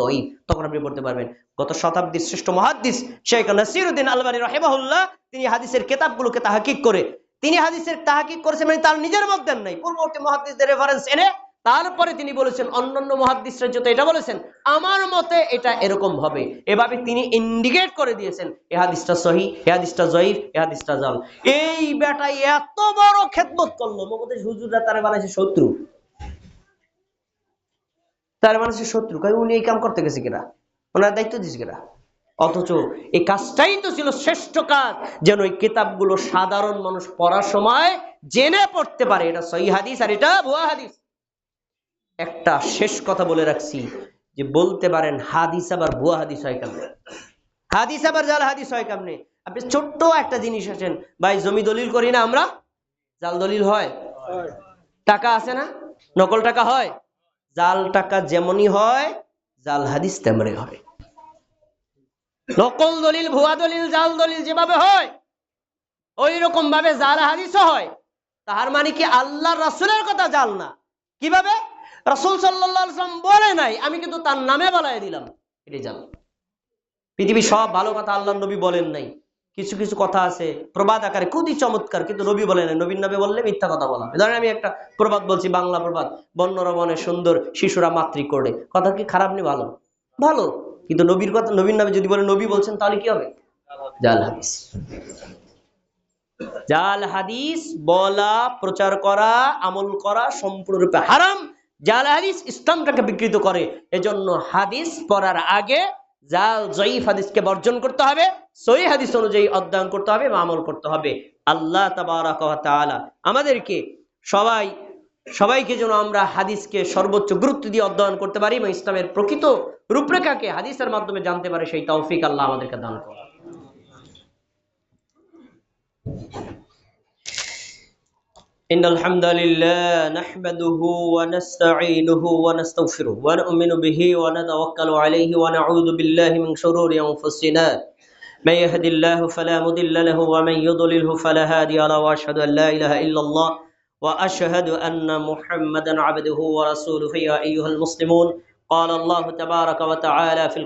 দই তখন আপনি পারবেন। গত শতাব্দীর শ্রেষ্ঠ মহাদ্দিস শেখ নাসিরউদ্দিন আলবানী তিনি হাদিসের কেতাবগুলোকে তাহাকিক করে, তিনি হাদিসের তাহাকিক করেছেন মানে তার নিজের নাই। পূর্ববর্তী মহাদ্দিসদের রেফারেন্স এনে তারপরে তিনি বলেছেন, অন্যান্য মহাদ্দিসরা যত এটা বলেছেন, আমার মতে এটা এরকম হবে। এভাবে তিনি ইন্ডিকেট করে দিয়েছেন, এ হাদিসটা সহি, এ হাদিসটা জয়ীফ এ হাদিসটা জাল। এই বেটা এত বড় খেদমত করল। মমতাজ হুজুররা তারা বানাইছে শত্রু। তার মানুষের শত্রু। কয় উনি এই কাম করতে গেছে কিনা? ওনার দায়িত্ব দিস কিনা? অথচ এই কাজটাই তো ছিল শ্রেষ্ঠ কাজ যেন এই কিতাবগুলো সাধারণ মানুষ পড়ার সময় জেনে পড়তে পারে। এটা সহি হাদিস আর এটা ভুয়া হাদিস। একটা শেষ কথা বলে রাখছি যে বলতে পারেন হাদিস আবার ভুয়া হাদিস হয় কেমনে? হাদিস আবার জাল হাদিস হয় কেমনে? আপনি ছোট্ট একটা জিনিস আছেন ভাই জমি দলিল করি না আমরা? জাল দলিল হয়। টাকা আছে না? নকল টাকা হয়? জাল টাকা যেমনই হয়, জাল হাদিস তেমনই হয়। নকল দলিল, ভুয়া দলিল, জাল দলিল যেভাবে হয় ওই রকম ভাবে জাল হাদিসও হয়। তাহার মানে কি আল্লাহ রাসুলের কথা জাল না? কীভাবে? রাসুল সাল্লাম বলে নাই, আমি কিন্তু তার নামে বলাই দিলাম, এটাই জাল। পৃথিবীর সব ভালো কথা আল্লাহ নবী বলেন নাই। কিছু কিছু কথা আছে, প্রবাদ আকারে খুবই চমৎকার, কিন্তু নবী বলে নাই। নবীর নামে বললে মিথ্যা কথা বলা। ধরেন আমি একটা প্রবাদ বলছি, বাংলা প্রবাদ। বন্যরবনে সুন্দর শিশুরা মাতৃ করে কথা কি খারাপ নেই ভালো? ভালো। কিন্তু নবীর কথা নবীন নামে যদি বলে নবী বলছেন, তাহলে কি হবে? জাল হাদিস। জাল হাদিস বলা, প্রচার করা, আমল করা সম্পূর্ণরূপে হারাম। জাল হাদিস ইসলামটাকে বিকৃত করে। এজন্য হাদিস পড়ার আগে জাল জয়ীফ হাদিসকে বর্জন করতে হবে, সহি হাদিস অনুযায়ী অধ্যয়ন করতে হবে বা আমল করতে হবে। আল্লাহ তালা আমাদেরকে সবাই, সবাইকে যেন আমরা হাদিসকে সর্বোচ্চ গুরুত্ব দিয়ে অধ্যয়ন করতে পারি এবং ইসলামের প্রকৃত রূপরেখাকে হাদিসের মাধ্যমে জানতে পারে, সেই তৌফিক আল্লাহ আমাদেরকে দান করে إن الحمد لله نحمده ونستعينه ونستغفره ونؤمن به ونتوكل عليه ونعوذ بالله من شرور أنفسنا. من يهد الله فلا مضل له ومن يضلله فلا هادي له وأشهد أن لا إله إلا الله وأشهد أن محمدا عبده ورسوله. يا أيها المسلمون قال الله تبارك وتعالى في